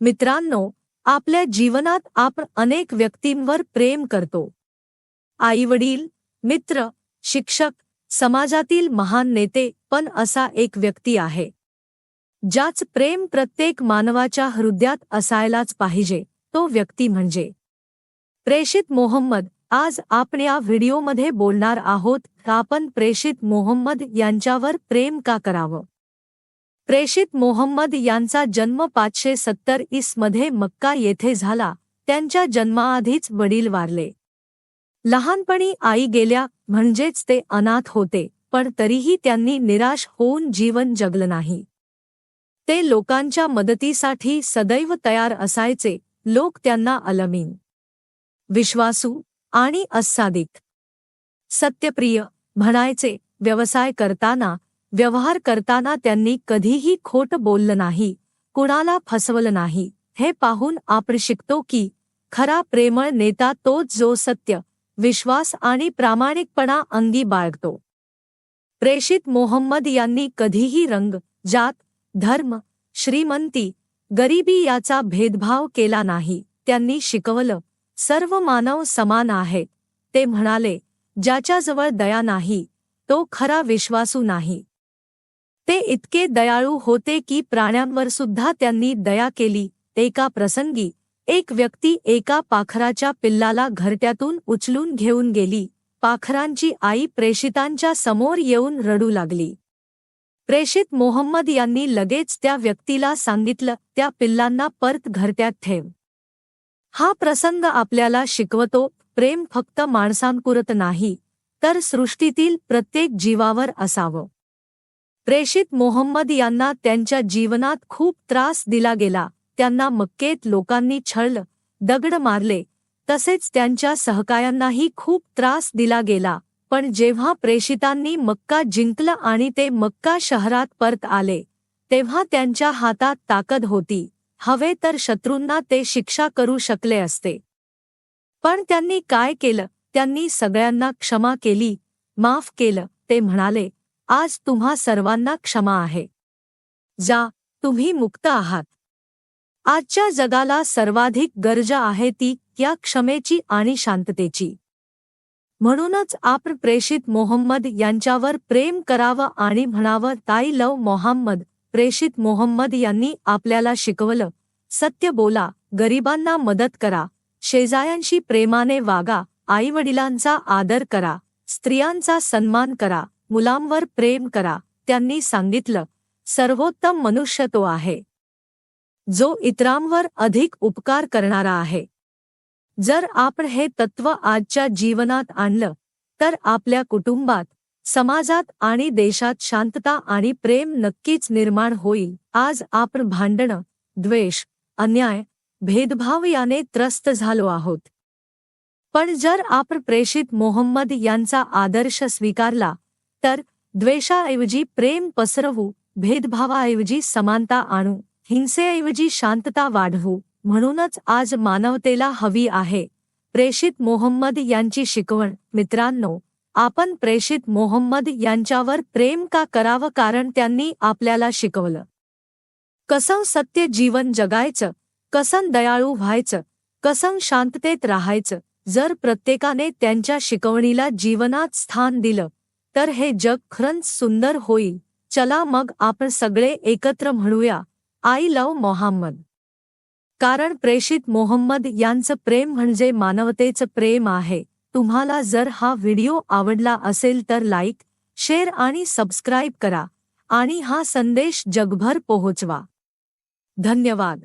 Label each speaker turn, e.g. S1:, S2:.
S1: मित्रांनो आपल्या जीवनात आपण अनेक व्यक्तींवर प्रेम करतो. आईवडील मित्र शिक्षक समाजातील महान नेते पण असा एक व्यक्ती आहे. ज्याच प्रेम प्रत्येक मानवाच्या हृदयात असायलाच पाहिजे तो व्यक्ती म्हणजे. प्रेषित मोहम्मद आज आपण या व्हिडिओमध्ये बोलणार आहोत का आपण प्रेषित मोहम्मद यांच्यावर प्रेम का करावं? प्रेषित मोहम्मद यांचा जन्म पाचशे सत्तरमध्ये मक्का येथे झाला. त्यांच्या जन्माआधीच वडील वारले. लहानपणी आई गेल्या म्हणजेच ते अनाथ होते पण तरीही त्यांनी निराश होऊन जीवन जगलं नाही. ते लोकांच्या मदतीसाठी सदैव तयार असायचे लोक त्यांना अलमीन विश्वासू आणि अस्सादिक सत्यप्रिय म्हणायचे व्यवसाय करताना व्यवहार करताना त्यांनी कधीही खोट बोललं नाही कुणाला फसवलं नाही. हे पाहून आपण शिकतो की खरा प्रेमळ नेता तोच जो सत्य विश्वास आणि प्रामाणिकपणा अंगी बाळगतो. प्रेषित मोहम्मद यांनी कधीही रंग जात धर्म श्रीमंती गरिबी याचा भेदभाव केला नाही. त्यांनी शिकवलं सर्व मानव समान आहेत ते म्हणाले ज्याच्याजवळ दया नाही तो खरा विश्वासू नाही. ते इतके दयाळू होते की प्राण्यांवर सुद्धा त्यांनी दया केली. एका प्रसंगी एक व्यक्ती एका पाखराच्या पिल्लाला घरट्यातून उचलून घेऊन गेली. पाखरांची आई प्रेषितांच्या समोर येऊन रडू लागली. प्रेषित मोहम्मद यांनी लगेच त्या व्यक्तीला सांगितलं त्या पिल्लांना परत घरट्यात ठेव. हा प्रसंग आपल्याला शिकवतो प्रेम फक्त माणसांपुरत नाही तर सृष्टीतील प्रत्येक जीवावर असावं. प्रेषित मोहम्मद यांना त्यांच्या जीवनात खूप त्रास दिला गेला. त्यांना मक्केत लोकांनी छळलं दगड मारले. तसेच त्यांच्या सहकायांनाही खूप त्रास दिला गेला. पण जेव्हा प्रेषितांनी मक्का जिंकलं आणि ते मक्का शहरात परत आले तेव्हा त्यांच्या हातात ताकद होती. हवे तर शत्रूंना ते शिक्षा करू शकले असते. पण त्यांनी काय केलं? त्यांनी सगळ्यांना क्षमा केली माफ केलं ते म्हणाले आज तुम्हा सर्वांना क्षमा आहे. जा तुम्ही मुक्त आहात. आजच्या जगाला सर्वाधिक गरज आहे ती या क्षमेची आणि शांततेची. म्हणूनच आपण प्रेषित मोहम्मद यांच्यावर प्रेम करावं आणि म्हणावं ताई लव मोहम्मद. प्रेषित मोहम्मद यांनी आपल्याला शिकवलं सत्य बोला गरिबांना मदत करा शेजायांशी प्रेमाने वागा आईवडिलांचा आदर करा स्त्रियांचा सन्मान करा मुलांवर प्रेम करा त्यांनी सांगितलं. सर्वोत्तम मनुष्य तो आहे. जो इतरांवर अधिक उपकार करणारा आहे. जर आपण हे तत्व आजच्या जीवनात आणलं तर आपल्या कुटुंबात समाजात आणि देशात शांतता आणि प्रेम नक्कीच निर्माण होईल. आज आपण भांडणं द्वेष अन्याय भेदभाव याने त्रस्त झालो आहोत. पण जर आपण प्रेषित मोहम्मद यांचा आदर्श स्वीकारला तर द्वेषाऐवजी प्रेम पसरवू भेदभावाऐवजी समानता आणू हिंसेऐवजी शांतता वाढवू म्हणूनच आज मानवतेला हवी आहे. प्रेषित मोहम्मद यांची शिकवण. मित्रांनो आपण प्रेषित मोहम्मद यांच्यावर प्रेम का करावं कारण त्यांनी आपल्याला शिकवलं. कसं सत्य जीवन जगायचं कसं दयाळू व्हायचं कसं शांततेत राहायचं जर प्रत्येकाने त्यांच्या शिकवणीला जीवनात स्थान दिलं तर हे जग खरंच सुंदर होईल. चला मग आपण सगळे एकत्र म्हणूया. I love Mohammad. कारण प्रेषित मोहम्मद यांचं प्रेम म्हणजे मानवतेचं प्रेम आहे. तुम्हाला जर हा व्हिडिओ आवडला असेल तर लाईक शेअर आणि सबस्क्राईब करा. आणि हा संदेश जगभर पोहोचवा. धन्यवाद.